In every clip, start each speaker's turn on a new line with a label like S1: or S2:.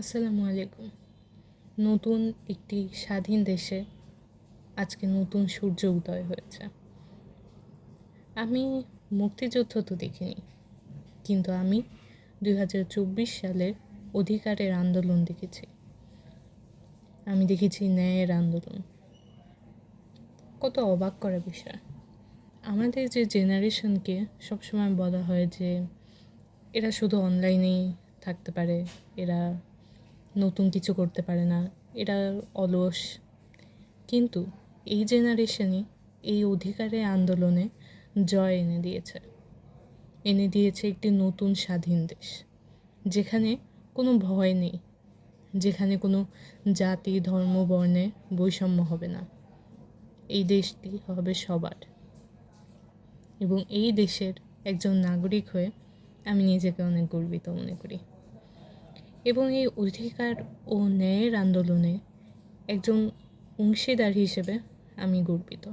S1: আসসালামু আলাইকুম। নতুন একটি স্বাধীন দেশে আজকে নতুন সূর্য উদয় হয়েছে। আমি মুক্তিযুদ্ধ তো দেখিনি, কিন্তু আমি দুই হাজার চব্বিশ সালের অধিকারের আন্দোলন দেখেছি। আমি দেখেছি ন্যায়ের আন্দোলন। কত অবাক করা বিষয়। আমাদের যে জেনারেশনকে সবসময় বলা হয় যে এরা শুধু অনলাইনেই থাকতে পারে, এরা নতুন কিছু করতে পারে না এরা অলস। কিন্তু এই জেনারেশনই এই অধিকারের আন্দোলনে জয় এনে দিয়েছে। এনে দিয়েছে একটি নতুন স্বাধীন দেশ, যেখানে কোনো ভয় নেই, যেখানে কোনো জাতি, ধর্ম, বর্ণে বৈষম্য হবে না। এই দেশটি হবে সবার। এবং এই দেশের একজন নাগরিক হয়ে আমি নিজেকে অনেক গর্বিত মনে করি। এবং এই অধিকার ও ন্যায়ের আন্দোলনে একজন অংশীদার হিসেবে আমি গর্বিত।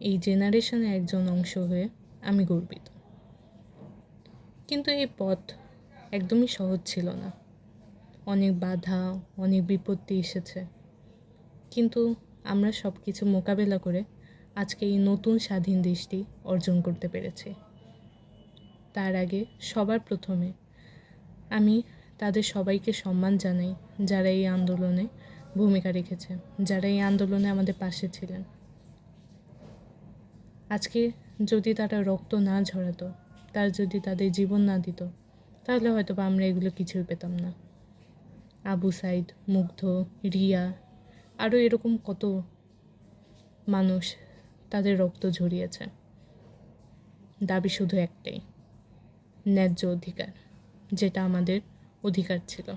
S1: এই জেনারেশনে একজন অংশ হয়ে আমি গর্বিত। কিন্তু এই পথ একদমই সহজ ছিল না। অনেক বাধা, অনেক বিপত্তি এসেছে। কিন্তু আমরা সব কিছু মোকাবেলা করে আজকে এই নতুন স্বাধীন দেশটি অর্জন করতে পেরেছি। তার আগে সবার প্রথমে আমি তাদের সবাইকে সম্মান জানাই যারা এই আন্দোলনে ভূমিকা রেখেছে, যারা এই আন্দোলনে আমাদের পাশে ছিলেন। আজকে যদি তারা রক্ত না ঝরাতো, তার যদি তাদের জীবন না দিত, তাহলে হয়তো বা আমরা এগুলো কিছুই পেতাম না। আবু সাইদ, মুগ্ধ, রিয়া আরও এরকম কত মানুষ তাদের রক্ত ঝরিয়েছে। দাবি শুধু একটাই, ন্যায্য অধিকার, যেটা আমাদের অধিকার ছিল।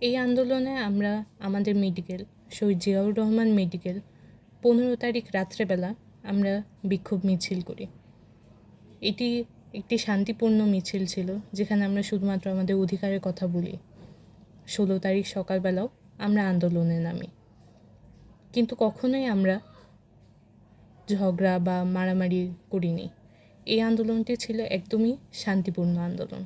S1: এই আন্দোলনে আমরা আমাদের মেডিকেল শহীদ জিয়াউর রহমান মেডিকেল পনেরো তারিখ রাত্রেবেলা আমরা বিক্ষোভ মিছিল করি। এটি একটি শান্তিপূর্ণ মিছিল ছিল, যেখানে আমরা শুধুমাত্র আমাদের অধিকারের কথা বলি। ষোলো তারিখ সকালবেলাও আমরা আন্দোলনে নামি। কিন্তু কখনোই আমরা ঝগড়া বা মারামারি করিনি। এই আন্দোলনটি ছিল একদমই শান্তিপূর্ণ আন্দোলন।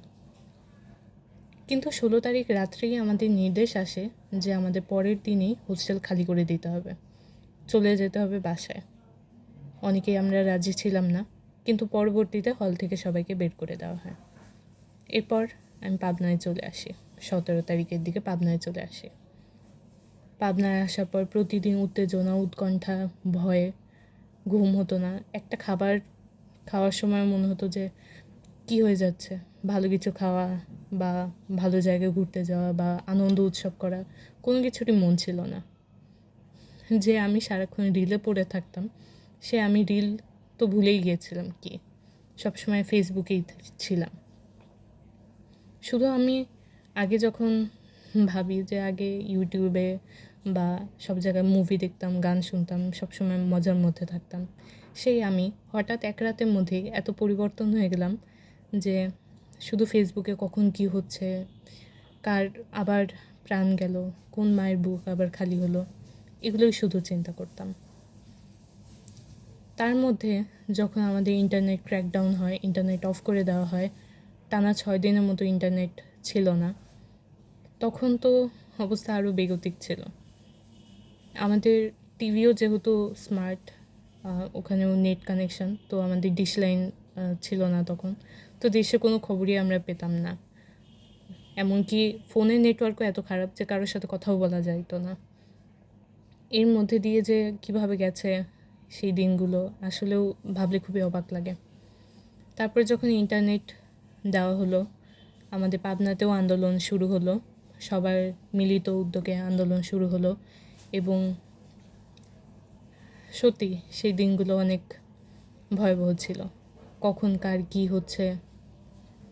S1: কিন্তু ষোলো তারিখ রাত্রেই আমাদের নির্দেশ আসে যে আমাদের পরের দিনেই হোস্টেল খালি করে দিতে হবে। চলে যেতে হবে বাসায়। অনেকেই আমরা রাজি ছিলাম না, কিন্তু পরবর্তীতে হল থেকে সবাইকে বের করে দেওয়া হয়। এরপর আমি পাবনায় চলে আসি। সতেরো তারিখের দিকে পাবনায় চলে আসি। পাবনায় আসার পর প্রতিদিন উত্তেজনা, উৎকণ্ঠা, ভয়ে, ঘুম হতো না। একটা খাবার খাওয়ার সময় মনে হতো যে কি হয়ে যাচ্ছে? ভালো কিছু খাওয়া বা ভালো জায়গায় ঘুরতে যাওয়া বা আনন্দ উৎসব করা, কোনো কিছুরই মন ছিল না। যে আমি সারাক্ষণ রিলে পড়ে থাকতাম, সে আমি রিল তো ভুলেই গিয়েছিলাম কি? সবসময় ফেসবুকেই ছিলাম। শুধু আমি আগে যখন ভাবি যে আগে ইউটিউবে বা সব জায়গায় মুভি দেখতাম, গান শুনতাম, সবসময় মজার মধ্যে থাকতাম সেই আমি হঠাৎ এক রাতের মধ্যেই এত পরিবর্তন হয়ে গেলাম যে শুধু ফেসবুকে কখন কি হচ্ছে, কার আবার প্রাণ গেল, কোন মায়ের বুক আবার খালি হলো, এগুলোই শুধু চিন্তা করতাম। তার মধ্যে যখন আমাদের ইন্টারনেট ক্র্যাকডাউন হয় ইন্টারনেট অফ করে দেওয়া হয়, টানা ছয় দিনের মতো ইন্টারনেট ছিল না, তখন তো অবস্থা আরও বেগতিক ছিল। আমাদের টিভিও যেহেতু স্মার্ট ওখানেও নেট কানেকশন তো আমাদের ডিশ লাইন ছিল না তখন। তো দেশে কোনো খবরই আমরা পেতাম না। এমনকি ফোনের নেটওয়ার্কও এত খারাপ যে কারোর সাথে কথাও বলা যাইতো না। এর মধ্যে দিয়ে যে কীভাবে গেছে সেই দিনগুলো, আসলেও ভাবলে খুবই অবাক লাগে। তারপর যখন ইন্টারনেট দেওয়া হলো, আমাদের পাবনাতেও আন্দোলন শুরু হলো। সবার মিলিত উদ্যোগে আন্দোলন শুরু হলো এবং সত্যি সেই দিনগুলো অনেক ভয়াবহ ছিল। কখন কার কী হচ্ছে,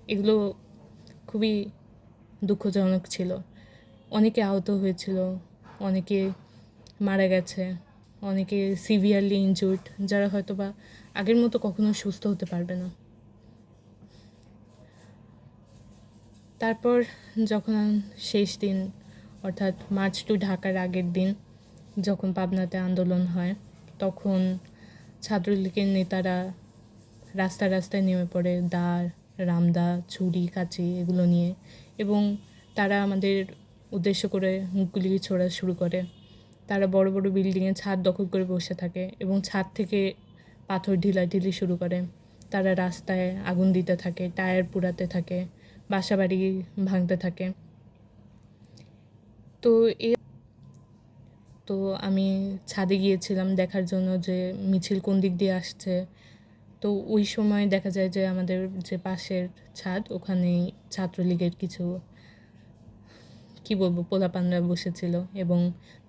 S1: এগুলো খুবই দুঃখজনক ছিল। অনেকে আহত হয়েছিল, অনেকে মারা গেছে, অনেকে সিভিয়ারলি ইনজুর্ড যারা হয়তো বা আগের মতো কখনো সুস্থ হতে পারবে না। তারপর যখন শেষ দিন, অর্থাৎ মার্চ টু ঢাকার আগের দিন, যখন পাবনাতে আন্দোলন হয় তখন ছাত্রলীগের নেতারা রাস্তা রাস্তায় নেমে পড়ে, দাঁড়, রামদা, ছুরি, কাঁচি এগুলো নিয়ে এবং তারা আমাদের উদ্দেশ্য করে মুখগুলি ছোড়া শুরু করে। তারা বড় বড় বিল্ডিংয়ে ছাদ দখল করে বসে থাকে এবং ছাদ থেকে পাথর ঢিলাঢিলি শুরু করে। তারা রাস্তায় আগুন দিতে থাকে, টায়ার পুড়াতে থাকে বাসা বাড়ি ভাঙতে থাকে। তো এ তো আমি ছাদে গিয়েছিলাম দেখার জন্য যে মিছিল কোন দিক দিয়ে আসছে। তো ওই সময় দেখা যায় যে আমাদের যে পাশের ছাদ ওখানে ছাত্রলীগের কিছু, কি বলব, পোলাপানরা বসেছিল এবং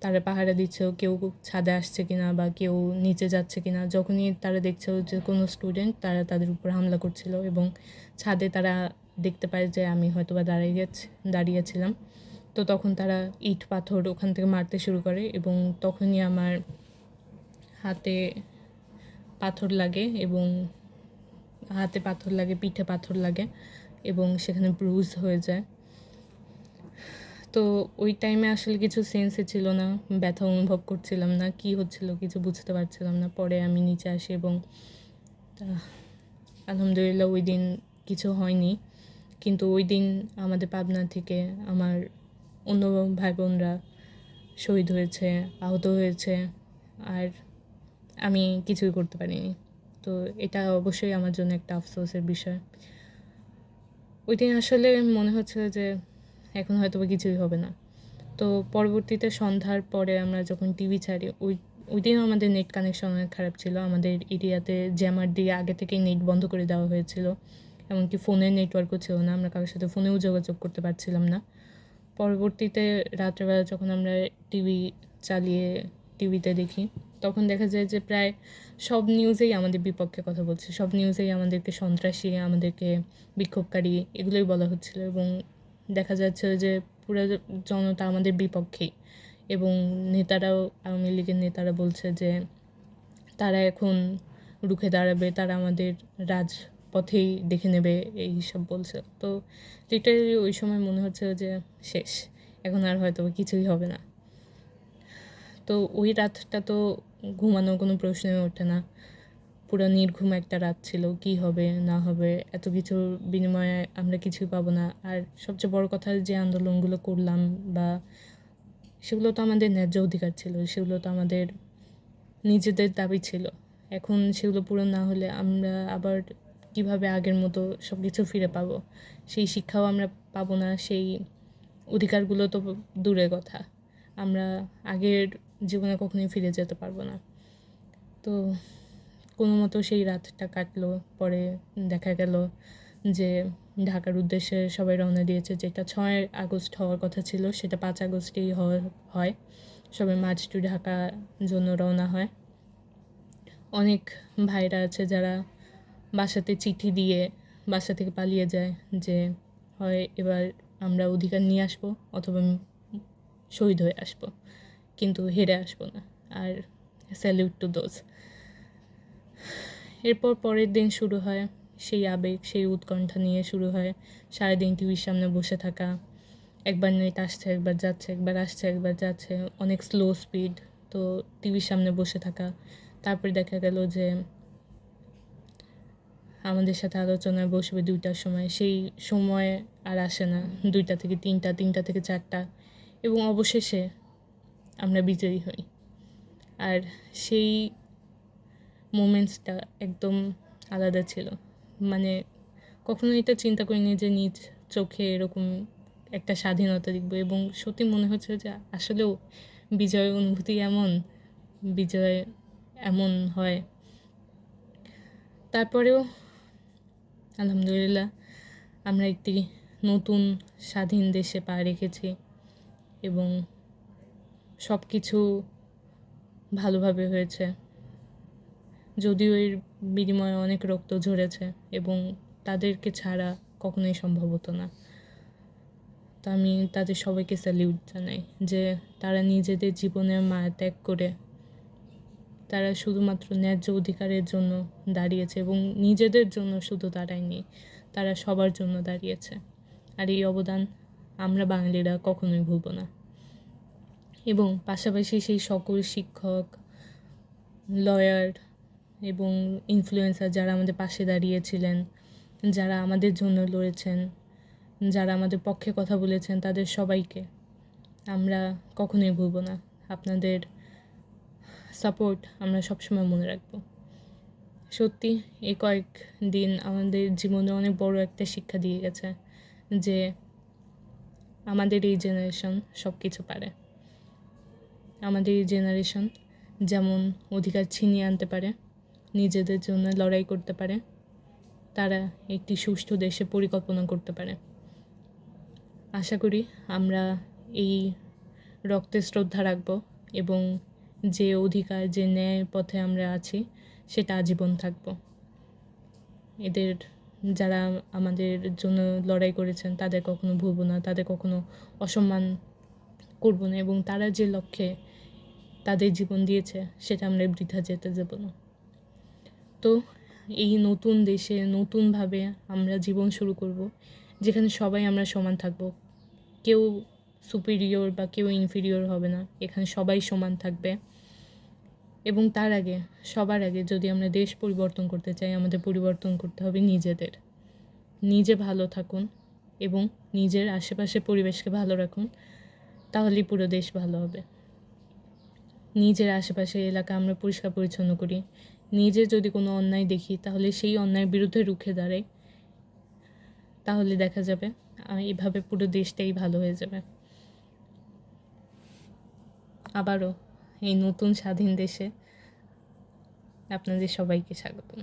S1: তারা পাহারা দিচ্ছিল কেউ ছাদে আসছে কিনা বা কেউ নিচে যাচ্ছে কিনা। যখনই তারা দেখছিল যে কোনো স্টুডেন্ট তারা তাদের উপর হামলা করছিল এবং ছাদে তারা দেখতে পায় যে আমি হয়তো বা দাঁড়িয়ে দাঁড়িয়েছিলাম। তো তখন তারা ইট পাথর ওখান থেকে মারতে শুরু করে এবং তখনই আমার হাতে পাথর লাগে এবং হাতে পাথর লাগে, পিঠে পাথর লাগে এবং সেখানে ব্রুজ হয়ে যায়। তো ওই টাইমে আসলে কিছু সেন্সে ছিল না, ব্যথা অনুভব করছিলাম না, কি হচ্ছিল কিছু বুঝতে পারছিলাম না। পরে আমি নিচে আসি এবং আলহামদুলিল্লাহ ওই দিন কিছু হয়নি। কিন্তু ওই দিন আমাদের পাবনা থেকে আমার অন্য ভাই বোনরা শহীদ হয়েছে, আহত হয়েছে, আর আমি কিছুই করতে পারিনি। তো এটা অবশ্যই আমার জন্য একটা আফসোসের বিষয়। ওই দিন আসলে মনে হচ্ছে যে এখন হয়তো বা কিছুই হবে না। তো পরবর্তীতে সন্ধ্যার পরে আমরা যখন টিভি ছাড়ি, ওই ওই আমাদের নেট কানেকশন অনেক খারাপ ছিল। আমাদের এরিয়াতে জ্যামার দিয়ে আগে থেকেই নেট বন্ধ করে দেওয়া হয়েছিল। এমনকি ফোনের নেটওয়ার্কও ছিল না। আমরা কারোর সাথে ফোনেও যোগাযোগ করতে পারছিলাম না। পরবর্তীতে রাত্রেবেলা যখন আমরা টিভি চালিয়ে টিভিতে দেখি, তখন দেখা যায় যে প্রায় সব নিউজেই আমাদের বিপক্ষে কথা বলছে। সব নিউজেই আমাদেরকে সন্ত্রাসী, আমাদেরকে বিক্ষোভকারী এগুলোই বলা হচ্ছিল এবং দেখা যাচ্ছে যে পুরো জনতা আমাদের বিপক্ষেই এবং নেতারাও, আওয়ামী লীগের নেতারা বলছে যে তারা এখন রুখে দাঁড়াবে, তারা আমাদের রাজপথেই দেখে নেবে এই সব বলছে। তো লিটারেলি ওই সময় মনে হচ্ছে যে শেষ, এখন আর হয়তো কিছুই হবে না। তো ওই রাতটা তো ঘুমানো কোনো প্রশ্নই ওঠে না। পুরো নির্ঘুম একটা রাত ছিল, কি হবে, না হবে, এত কিছুর বিনিময়ে আমরা কিছুই পাবো না। আর সবচেয়ে বড় কথা যে আন্দোলনগুলো করলাম বা সেগুলো তো আমাদের ন্যায্য অধিকার ছিল, সেগুলো তো আমাদের নিজেদের দাবি ছিল। এখন সেগুলো পূরণ না হলে আমরা আবার কীভাবে আগের মতো সব কিছু ফিরে পাবো? সেই শিক্ষাও আমরা পাবো না, সেই অধিকারগুলো তো দূরের কথা। আমরা আগের জীবনে কখনোই ফিরে যেতে পারব না। তো কোনো মতো সেই রাতটা কাটলো, পরে দেখা গেল যে ঢাকার উদ্দেশ্যে সবাই রওনা দিয়েছে, যেটা ছয় আগস্ট হওয়ার কথা ছিল, সেটা পাঁচ আগস্টেই হয়। সবাই মার্চ টু ঢাকা জন্য রওনা হয়। অনেক ভাইরা আছে যারা বাসাতে চিঠি দিয়ে বাসা থেকে পালিয়ে যায় যে, হয়, এবার আমরা অধিকার নিয়ে আসব অথবা শহীদ হয়ে আসব। কিন্তু হেরে আসব না। আর স্যালিউট টু দোজ এরপর পরের দিন শুরু হয় সেই আবেগ, সেই উৎকণ্ঠা নিয়ে শুরু হয় সারাদিন টিভির সামনে বসে থাকা। একবার নেট আসছে, একবার যাচ্ছে, একবার আসছে, একবার যাচ্ছে, অনেক স্লো স্পিড তো টিভির সামনে বসে থাকা। তারপরে দেখা গেল যে আমাদের সাথে আলোচনায় বসবে দুইটার সময়। সেই সময় আর আসে না। দুইটা থেকে তিনটা তিনটা থেকে চারটা। এবং অবশেষে আমরা বিজয়ী হই। আর সেই মোমেন্টসটা একদম আলাদা ছিল। মানে কখনো এটা চিন্তা করিনি যে নিজ চোখে এরকম একটা স্বাধীনতা দেখব। এবং সত্যি মনে হচ্ছে যে আসলেও বিজয় অনুভূতি এমন, বিজয় এমন হয়। তারপরেও আলহামদুলিল্লাহ, আমরা একটি নতুন স্বাধীন দেশে পা রেখেছি এবং সব কিছু ভালোভাবে হয়েছে। যদিও এর বিনিময়ে অনেক রক্ত ঝরেছে এবং তাদেরকে ছাড়া কখনোই সম্ভব হতো না। তো আমি তাদের সবাইকে স্যালিউট জানাই যে তারা নিজেদের জীবনের মায়া ত্যাগ করে তারা শুধুমাত্র ন্যায্য অধিকারের জন্য দাঁড়িয়েছে এবং নিজেদের জন্য শুধু দাঁড়ায়নি তারা সবার জন্য দাঁড়িয়েছে। আর এই অবদান আমরা বাঙালিরা কখনোই ভুলব না। এবং পাশাপাশি সেই সকল শিক্ষক লয়ার এবং ইনফ্লুয়েন্সার যারা আমাদের পাশে দাঁড়িয়েছিলেন, যারা আমাদের জন্য লড়েছেন, যারা আমাদের পক্ষে কথা বলেছেন, তাদের সবাইকে আমরা কখনোই ভুলব না। আপনাদের সাপোর্ট আমরা সবসময় মনে রাখব। সত্যি, এই কয়েক দিন আমাদের জীবনে অনেক বড় একটা শিক্ষা দিয়ে গেছে যে আমাদের এই জেনারেশন সব কিছু পারে। আমাদের এই জেনারেশন যেমন অধিকার ছিনিয়ে আনতে পারে, নিজেদের জন্য লড়াই করতে পারে, তারা একটি সুষ্ঠু দেশে পরিকল্পনা করতে পারে। আশা করি আমরা এই রক্তে শ্রদ্ধা রাখব এবং যে অধিকার, যে ন্যায় পথে আমরা আছি, সেটা আজীবন থাকব। এদের যারা আমাদের জন্য লড়াই করেছেন, তাদের কখনো ভুলব না, তাদের কখনো অসম্মান করব না এবং তারা যে লক্ষ্যে তাদের জীবন দিয়েছে, সেটা আমরা বৃথা যেতে দেব না। তো এই নতুন দেশে নতুনভাবে আমরা জীবন শুরু করব, যেখানে সবাই আমরা সমান থাকব। কেউ সুপিরিয়র বা কেউ ইনফিরিয়র হবে না। এখানে সবাই সমান থাকবে। এবং তার আগে, সবার আগে যদি আমরা দেশ পরিবর্তন করতে চাই, আমাদের পরিবর্তন করতে হবে নিজেদের। নিজে ভালো থাকুন এবং নিজের আশেপাশে পরিবেশকে ভালো রাখুন, তাহলেই পুরো দেশ ভালো হবে। নিজের আশেপাশে এলাকা আমরা পরিষ্কার পরিচ্ছন্ন করি। নিজে যদি কোনো অন্যায় দেখি, তাহলে সেই অন্যায়ের বিরুদ্ধে রুখে দাঁড়াই। তাহলে দেখা যাবে এভাবে পুরো দেশটাই ভালো হয়ে যাবে। আবারও এই নতুন স্বাধীন দেশে আপনাদের সবাইকে স্বাগতম।